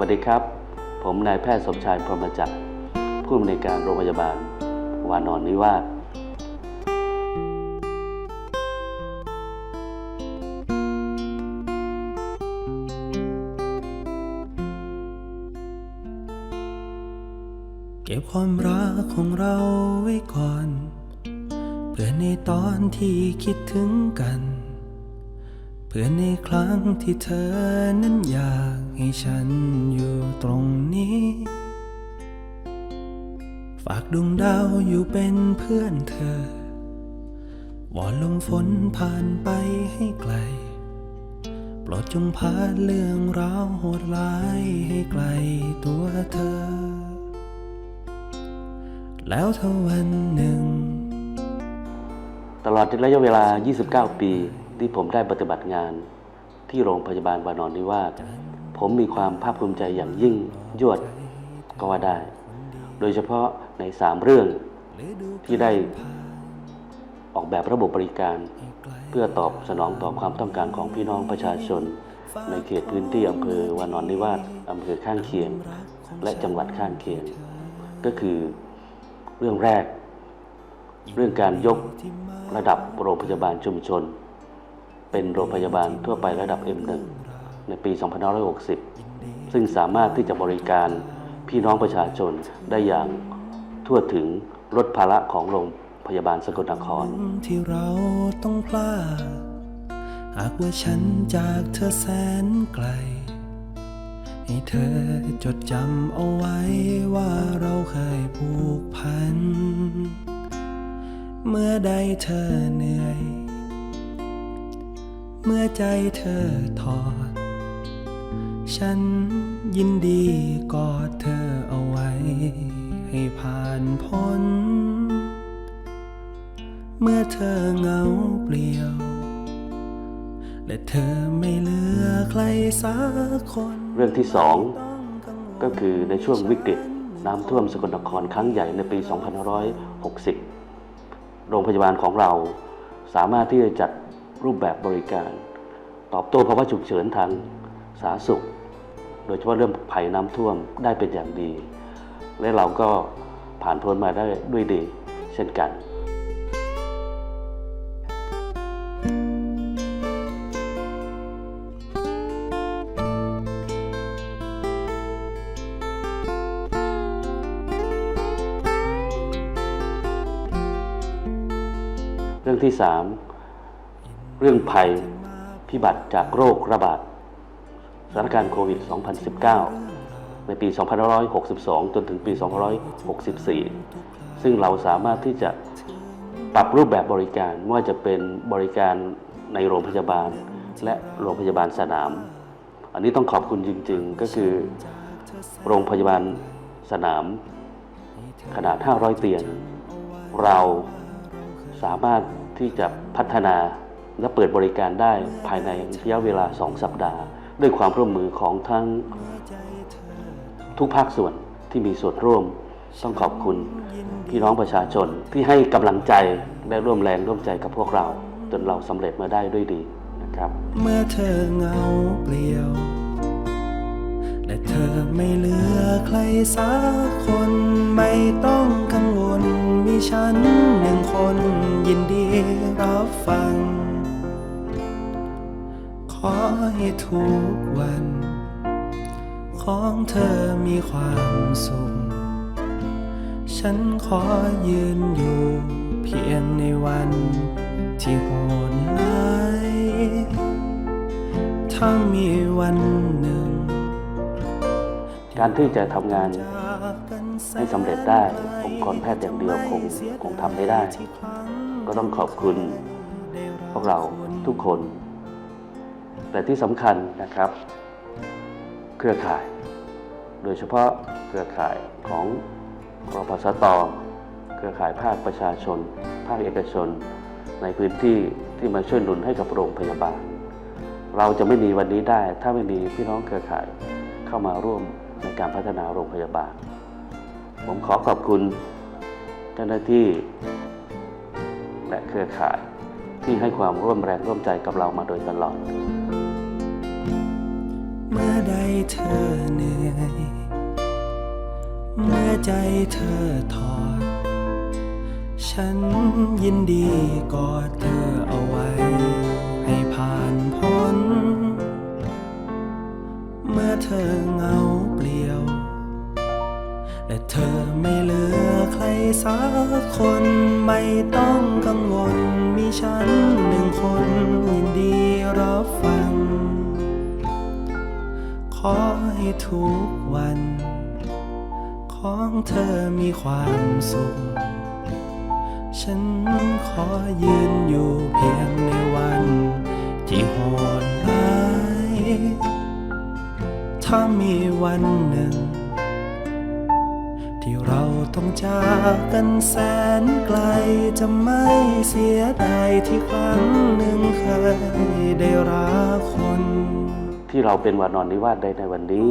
วัสดีครับ ผมนายแพทย์สมชายพรหมจักรผู้อำนวยการโรงพยาบาล วานอนนิวาสเก็บความรักของเราไว้ก่อน เพื่อในตอนที่คิดถึงกัน เพื่อในครั้งที่เธอนั้นอยากให้ฉันอยู่ตรงนี้ ฝากดวงดาวอยู่เป็นเพื่อนเธอ วอนลมฝนผ่านไปให้ไกล โปรดจงพาเรื่องราวโหดร้ายให้ไกลตัวเธอ แล้วถ้าวันหนึ่ง ตลอดระยะเวลา 29 ปี ที่ผมได้ปฏิบัติงานที่โรงพยาบาลวานอนนิวาสผมมีความภาคภูมิใจอย่างยิ่งยวดก็ว่าได้ โดยเฉพาะใน3เรื่องที่ได้ออกแบบระบบบริการ เพื่อตอบสนองต่อความต้องการของพี่น้องประชาชน ในเขตพื้นที่อำเภอวานอนนิวาสอำเภอข้างเคียง และจังหวัดข้างเคียง ก็คือเรื่องแรก เรื่องการยกระดับโรงพยาบาลชุมชน เป็นโรงพยาบาลทั่วไประดับ M1 ในปี 2560 ซึ่งสามารถที่จะบริการพี่น้องประชาชนได้อย่างทั่วถึงลดภาระของโรงพยาบาลสกลนคร ที่เราต้องพลาดหากว่าฉันจากเธอแสนไกล ให้เธอจดจำเอาไว้ว่าเราเคยผูกพัน เมื่อใดเธอเหนื่อย เมื่อใจเธอถอด ฉันยินดีกอดเธอเอาไว้ ให้ผ่านพ้น เมื่อเธอเหงาเปลี่ยว และเธอไม่เหลือใครสักคน เรื่องที่สองก็คือในช่วงวิกฤตน้ำท่วมสกลนครครั้งใหญ่ในปี 2560 โรงพยาบาลของเราสามารถที่จะจัด รูปแบบบริการ ตอบโต้ภาวะฉุกเฉินทางสาธารณสุข โดยเฉพาะเรื่องภัยน้ำท่วมได้เป็นอย่างดี และเราก็ผ่านพ้นมาได้ด้วยดีเช่นกันเรื่องที่สาม เรื่องภัยพิบัติจากโรคระบาดสถานการณ์โควิด 2019 ในปี 2562 จนถึงปี 2564 ซึ่งเราสามารถที่จะปรับรูปแบบบริการไม่ว่าจะเป็นบริการในโรงพยาบาล และโรงพยาบาลสนาม อันนี้ต้องขอบคุณจริงๆ ก็คือ โรงพยาบาลสนาม ขนาด 500 เตียง เราสามารถที่จะพัฒนา และเปิดบริการได้ภายในระยะเวลา 2 สัปดาห์ ด้วยความร่วมมือของทั้งทุกภาคส่วนที่มีส่วนร่วม ต้องขอบคุณพี่น้องประชาชนที่ให้กำลังใจและร่วมแรงร่วมใจกับพวกเรา จนเราสำเร็จมาได้ด้วยดีนะครับ เมื่อเธอเงาเปลี่ยว และเธอไม่เหลือใครสักคนไม่ต้องกังวล มีฉันหนึ่งคนยินดีรับฟัง ขอให้ทุกวัน ของเธอมีความสุข ฉันขอยืนอยู่เพียงในวันที่โหดร้ายถ้ามีวันหนึ่ง การที่จะทำงานจากกันแสนให้สำเร็จได้องค์กรแพทย์อย่างเดียวคงคงทำไม่ได้ ก็ต้องขอบคุณ พวกเราทุกคน แต่ที่สำคัญนะครับ เครือข่าย โดยเฉพาะเครือข่ายของรพสตเครือข่ายภาคประชาชน ภาคเอกชน ในพื้นที่ที่มาช่วยหนุนให้กับโรงพยาบาล เราจะไม่มีวันนี้ได้ ถ้าไม่มีพี่น้องเครือข่ายเข้ามาร่วมในการพัฒนาโรงพยาบาล ผมขอขอบคุณเจ้าหน้าที่และเครือข่ายที่ให้ความร่วมแรงร่วมใจกับเรามาโดยตลอด เมื่อใดเธอเหนื่อย เมื่อใจเธอถอด ฉันยินดีกอดเธอเอาไว้ ให้ผ่านพ้น เมื่อเธอเหงาเปลี่ยว และเธอไม่เหลือใครสักคนไม่ต้องกังวล มีฉันหนึ่งคนยินดีรับฟัง ขอให้ทุกวัน ของเธอมีความสุข ฉันขอยืนอยู่เพียงในวัน ที่โหดร้ายถ้ามีวันหนึ่ง ที่เราต้องจากกันแสนไกลจะไม่เสียดายที่ครั้งหนึ่งเคยได้รักคน ที่เราเป็นวานอนนิวาสได้ในวันนี้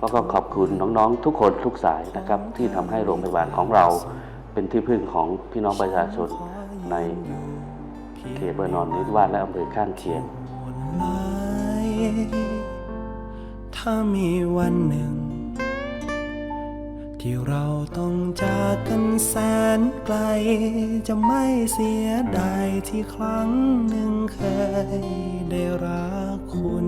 ก็ก็ขอบคุณน้องๆ ทุกคนทุกสายนะครับ ที่ทำให้โรงพยาบาลของเราเป็นที่พึ่งของพี่น้องประชาชนในเขตวานอนนิวาสและอำเภอข้างเคียงถ้ามีวันหนึ่ง ที่เราต้องจากกันแสนไกล จะไม่เสียดายที่ครั้งหนึ่งเคยได้รักคุณ